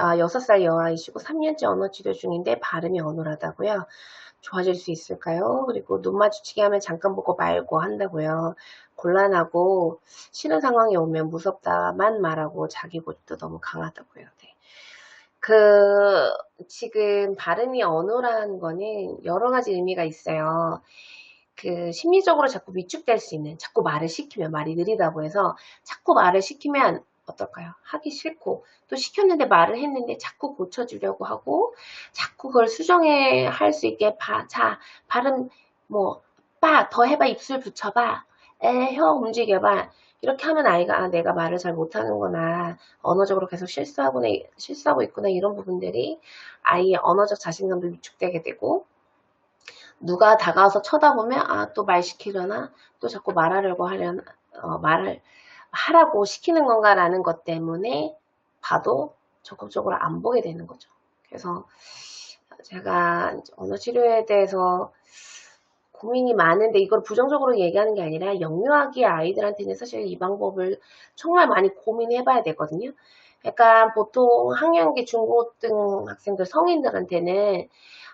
아, 6살 여아이시고 3년째 언어 치료 중인데 발음이 어눌하다고요. 좋아질 수 있을까요? 그리고 눈 마주치게 하면 잠깐 보고 말고 한다고요. 곤란하고 싫은 상황이 오면 무섭다만 말하고 자기 고집도 너무 강하다고요. 네. 그 지금 발음이 어눌한 거는 여러 가지 의미가 있어요. 그 심리적으로 자꾸 위축될 수 있는 자꾸 말을 시키면 말이 느리다고 해서 자꾸 말을 시키면 어떨까요? 하기 싫고 또 시켰는데 말을 했는데 자꾸 고쳐주려고 하고 자꾸 그걸 수정해 할 수 있게 봐. 자 발음 뭐 빠 더 해봐 입술 붙여봐. 에혀 움직여봐. 이렇게 하면 아이가 아, 내가 말을 잘 못하는구나. 언어적으로 계속 실수하고 실수하고 있구나. 이런 부분들이 아이의 언어적 자신감도 위축되게 되고 누가 다가와서 쳐다보면 아 또 말 시키려나? 또 자꾸 말하려고 하려나? 어, 말을 하라고 시키는 건가라는 것 때문에 봐도 적극적으로 안 보게 되는 거죠. 그래서 제가 언어 치료에 대해서 고민이 많은데 이걸 부정적으로 얘기하는 게 아니라 영유아기 아이들한테는 사실 이 방법을 정말 많이 고민해 봐야 되거든요. 약간 보통 학년기 중고등 학생들 성인들한테는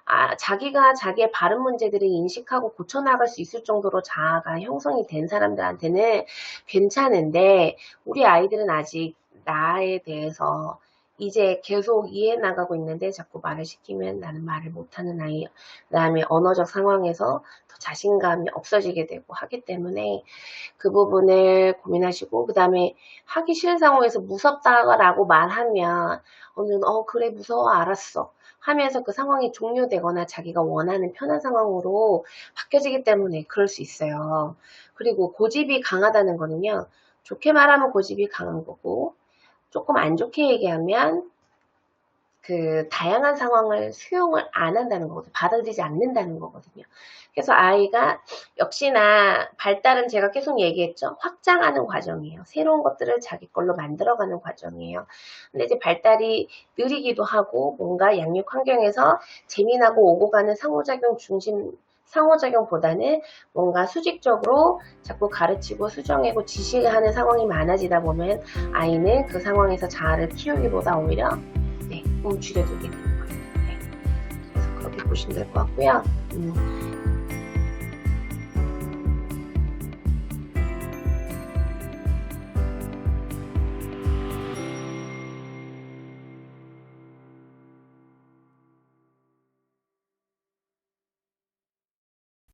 아, 자기가 자기의 발음 문제들을 인식하고 고쳐나갈 수 있을 정도로 자아가 형성이 된 사람들한테는 괜찮은데 우리 아이들은 아직 나에 대해서 이제 계속 이해 나가고 있는데 자꾸 말을 시키면 나는 말을 못하는 아이 그다음에 언어적 상황에서 더 자신감이 없어지게 되고 하기 때문에 그 부분을 고민하시고 그 다음에 하기 싫은 상황에서 무섭다라고 말하면 오늘 어 그래 무서워 알았어 하면서 그 상황이 종료되거나 자기가 원하는 편한 상황으로 바뀌어지기 때문에 그럴 수 있어요. 그리고 고집이 강하다는 거는요. 좋게 말하면 고집이 강한 거고 조금 안 좋게 얘기하면 그 다양한 상황을 수용을 안 한다는 거거든요. 받아들이지 않는다는 거거든요. 그래서 아이가 역시나 발달은 제가 계속 얘기했죠. 확장하는 과정이에요. 새로운 것들을 자기 걸로 만들어가는 과정이에요. 근데 이제 발달이 느리기도 하고 뭔가 양육 환경에서 재미나고 오고 가는 상호작용 중심 상호작용보다는 뭔가 수직적으로 자꾸 가르치고 수정하고 지시하는 상황이 많아지다 보면 아이는 그 상황에서 자아를 키우기보다 오히려 네, 움츠려들게 되는 거예요. 네. 그래서 그렇게 보시면 될 것 같고요. 음,